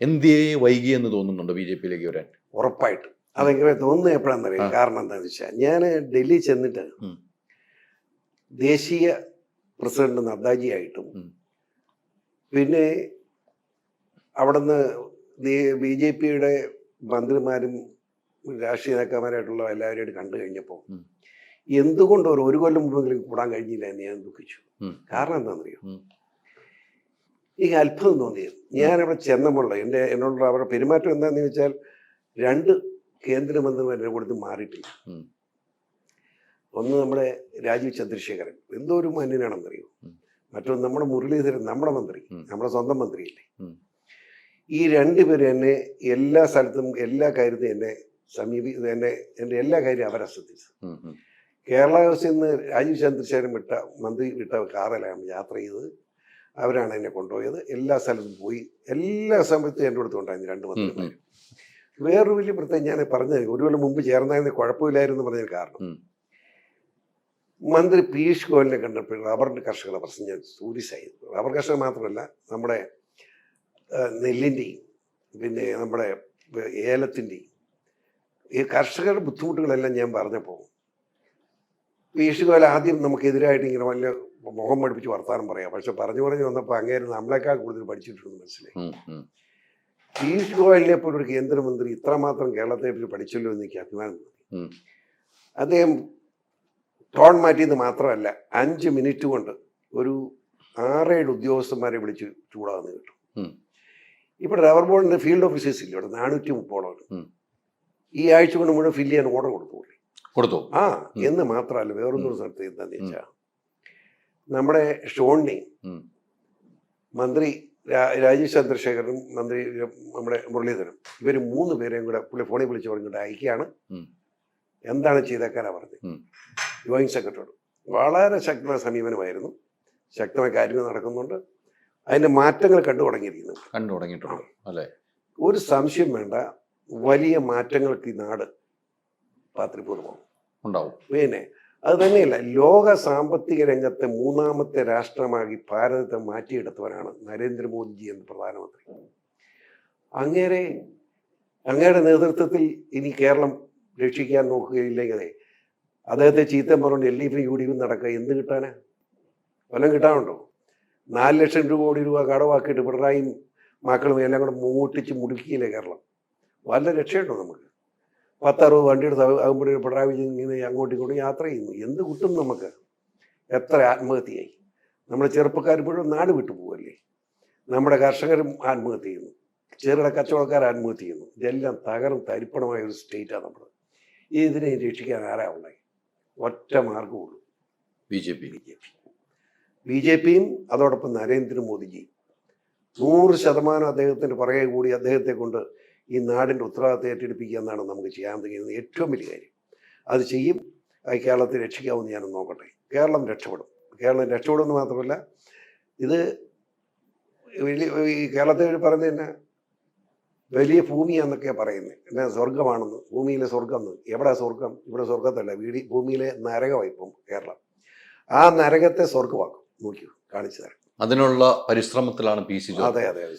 എന്തിയെ വൈകി എന്ന് തോന്നുന്നുണ്ടോ ബി ജെ പിയിലേക്ക് വരാൻ? ഉറപ്പായിട്ട്. അതെങ്ങനെ തോന്നുന്നത് എപ്പോഴാണെന്നറിയാം. കാരണം എന്താണെന്ന് വെച്ചാൽ ഞാൻ ഡൽഹി ചെന്നിട്ട് ദേശീയ പ്രസിഡന്റ് നദ്ദാജിയായിട്ടും ആയിട്ടും പിന്നെ അവിടുന്ന് ബി ജെ പിയുടെ മന്ത്രിമാരും രാഷ്ട്രീയ നേതാക്കന്മാരായിട്ടുള്ള എല്ലാവരെയും കണ്ടു കഴിഞ്ഞപ്പോൾ. എന്തുകൊണ്ട് ഒരു ഒരു കൊല്ലം മുമ്പെങ്കിലും കൂടാൻ കഴിഞ്ഞില്ല എന്ന് ഞാൻ ദുഃഖിച്ചു. കാരണം എന്താണെന്നറിയോ. എനിക്ക് അത്ഭുതം തോന്നിയത് ഞാനവിടെ ചെന്നപ്പോൾ എന്റെ എന്നോടുള്ള അവരുടെ പെരുമാറ്റം എന്താണെന്ന് ചോദിച്ചാൽ രണ്ട് കേന്ദ്രമന്ത്രിമാർ എന്റെ കൊടുത്ത് മാറിയിട്ടില്ല. ഒന്ന് നമ്മുടെ രാജീവ് ചന്ദ്രശേഖരൻ. എന്തോ ഒരു മാന്യനാണെന്നറിയോ? അറിയോ മറ്റൊന്ന് നമ്മുടെ മുരളീധരൻ നമ്മുടെ മന്ത്രി. നമ്മുടെ സ്വന്തം മന്ത്രിയല്ലേ. ഈ രണ്ടുപേരും എന്നെ എല്ലാ സ്ഥലത്തും എല്ലാ കാര്യത്തിലും എന്നെ സമീപി എന്നെ എന്റെ എല്ലാ കാര്യവും അവരെ ശ്രദ്ധിച്ചത്. ഉം, ഉം. കേരള ഹൗസിൽ നിന്ന് രാജീവ് ചന്ദ്രശേഖരൻ വിട്ട മന്ത്രി വിട്ട കാറിലാണ് യാത്ര ചെയ്തത്. അവരാണ് എന്നെ കൊണ്ടുപോയത്. എല്ലാ സ്ഥലത്തും പോയി. എല്ലാ സമയത്തും എന്റെ അടുത്ത് ഉണ്ടായിരുന്നു രണ്ട് മന്ത്രിമാർ വേറൊരു വലിയ പ്രത്യേകം ഞാൻ പറഞ്ഞത് ഒരു കൊല്ലം മുമ്പ് ചേർന്നായിരുന്നു കുഴപ്പമില്ലായിരുന്നു പറഞ്ഞൊരു കാരണം. മന്ത്രി പീയൂഷ് ഗോയലിനെ കണ്ടപ്പോൾ റബ്ബറിന്റെ കർഷകരുടെ പ്രശ്നം ഞാൻ സൂര്യസായി റബ്ബർ കർഷകർ മാത്രമല്ല നമ്മുടെ നെല്ലിന്റെയും പിന്നെ നമ്മുടെ ഏലത്തിന്റെയും ഈ കർഷകരുടെ ബുദ്ധിമുട്ടുകളെല്ലാം ഞാൻ പറഞ്ഞപ്പോൾ ഗോയൽ ആദ്യം നമുക്കെതിരായിട്ട് ഇങ്ങനെ വലിയ മുഖം പഠിപ്പിച്ച് വർത്താനം പറയാം. പക്ഷെ പറഞ്ഞു പറഞ്ഞു വന്നപ്പോൾ അങ്ങേര് നമ്മളെക്കാൾ കൂടുതൽ പഠിച്ചിട്ടുണ്ട് മനസ്സിലായി. പീയൂഷ് ഗോയലിനെ പോലെ ഒരു കേന്ദ്രമന്ത്രി ഇത്രമാത്രം കേരളത്തെ പറ്റി പഠിച്ചല്ലോ എന്ന് എനിക്ക് അഭിമാനം തോന്നി. അദ്ദേഹം ടോൺ മാറ്റിയത് മാത്രമല്ല അഞ്ച് മിനിറ്റ് കൊണ്ട് ഒരു ആറേഴ് ഉദ്യോഗസ്ഥന്മാരെ വിളിച്ച് ചൂടാകുന്ന കിട്ടും. ഇവിടെ റബ്ബർ ബോർഡിന്റെ ഫീൽഡ് ഓഫീസേഴ്സ് ഇല്ല? ഇവിടെ നാനൂറ്റി മുപ്പോളം. ഈ ആഴ്ച കൊണ്ട് മുഴുവൻ ഫില്ല് ചെയ്യാൻ ഓർഡർ കൊടുത്തു. കൊടുത്തു. ആ. എന്ന് മാത്രമല്ല വേറൊന്നും സ്ഥലത്ത് എന്താന്ന് വെച്ചാൽ നമ്മുടെ ഷോണി മന്ത്രി രാജീവ് ചന്ദ്രശേഖരനും മന്ത്രി നമ്മുടെ മുരളീധരനും ഇവർ മൂന്ന് പേരെയും കൂടെ പുള്ളി ഫോണിൽ വിളിച്ച് പറഞ്ഞിട്ട് അയക്കുകയാണ്. എന്താണ് ചെയ്തേക്കാനാ പറഞ്ഞത്. ജോയിന്റ് സെക്രട്ടറിയോട്. വളരെ ശക്തമായ സമീപനമായിരുന്നു. ശക്തമായ കാര്യങ്ങൾ നടക്കുന്നുണ്ട്. അതിന്റെ മാറ്റങ്ങൾ കണ്ടു തുടങ്ങിയിരിക്കുന്നു. കണ്ടു തുടങ്ങിയിട്ടുണ്ട്. അല്ലേ? ഒരു സംശയം വേണ്ട. വലിയ മാറ്റങ്ങൾക്ക് ഈ നാട് പാത്രിപൂർവം ഉണ്ടാവും. പിന്നെ അത് തന്നെയല്ല ലോക സാമ്പത്തിക രംഗത്തെ മൂന്നാമത്തെ രാഷ്ട്രമാക്കി ഭാരതത്തെ മാറ്റിയെടുത്തവനാണ് നരേന്ദ്രമോദിജി എന്ന പ്രധാനമന്ത്രി. അങ്ങേരെ അങ്ങയുടെ നേതൃത്വത്തിൽ ഇനി കേരളം രക്ഷിക്കാൻ നോക്കുകയില്ലെങ്കിൽ അദ്ദേഹത്തെ ചീത്ത പറഞ്ഞുകൊണ്ട് എൽ ഡി എഫും യു ഡി എഫും നടക്കുക എന്ത് കിട്ടാനാ? വല്ലതും കിട്ടാനുണ്ടോ? നാല് ലക്ഷം രൂപ കോടി രൂപ കടവാക്കിയിട്ട് പിണറായിയും മക്കളും എല്ലാം കൂടെ മൂട്ടിച്ച് മുടുക്കിയില്ലേ കേരളം? വല്ല രക്ഷയുണ്ടോ നമുക്ക്? പത്തറുപത് വണ്ടിയുടെ ആകുമ്പോഴേ പിണറായി വിജയൻ ഇങ്ങനെ അങ്ങോട്ടും ഇങ്ങോട്ടും യാത്ര ചെയ്യുന്നു. എന്ത് കിട്ടും നമുക്ക്? എത്ര ആത്മഹത്യയായി. നമ്മുടെ ചെറുപ്പക്കാർ മുഴുവൻ നാട് വിട്ടു പോവല്ലേ? നമ്മുടെ കർഷകരും ആത്മഹത്യ ചെയ്യുന്നു. ചെറുകിട കച്ചവടക്കാർ ആത്മഹത്യ ചെയ്യുന്നു. ഇതെല്ലാം തകർന്ന് തരിപ്പണമായ ഒരു സ്റ്റേറ്റാണ് നമ്മൾ ഇതിനെ രക്ഷിക്കാൻ ആരാ ഉള്ളത് ഒറ്റ മാർഗമുള്ളൂ B J P. B J P. B J പിയും അതോടൊപ്പം നരേന്ദ്രമോദിജിയും. നൂറ് ശതമാനം അദ്ദേഹത്തിന്റെ പുറകെ കൂടി അദ്ദേഹത്തെ കൊണ്ട് ഈ നാടിന്റെ ഉത്തരവാദിത്തം ഏറ്റെടുപ്പിക്കുക എന്നാണ് നമുക്ക് ചെയ്യാൻ കഴിയുന്നത്. ഏറ്റവും വലിയ കാര്യം. അത് ചെയ്യും. അത് കേരളത്തെ രക്ഷിക്കാമെന്ന് ഞാൻ നോക്കട്ടെ. കേരളം രക്ഷപ്പെടും. കേരളം രക്ഷപ്പെടുമെന്ന് മാത്രമല്ല ഇത് വലിയ ഈ കേരളത്തെ പറയുന്നത് തന്നെ വലിയ ഭൂമിയാന്നൊക്കെയാണ് പറയുന്നത്. എന്നാ സ്വർഗമാണെന്ന് ഭൂമിയിലെ സ്വർഗം എന്ന്. എവിടെ സ്വർഗം ഇവിടെ സ്വർഗത്തല്ല വീടി ഭൂമിയിലെ നരകമായി ഇപ്പം കേരളം. ആ നരകത്തെ സ്വർഗമാക്കും നോക്കിയോ കാണിച്ചു തരാം. അതിനുള്ള പരിശ്രമത്തിലാണ് പി സി അതെ അതെ അതെ.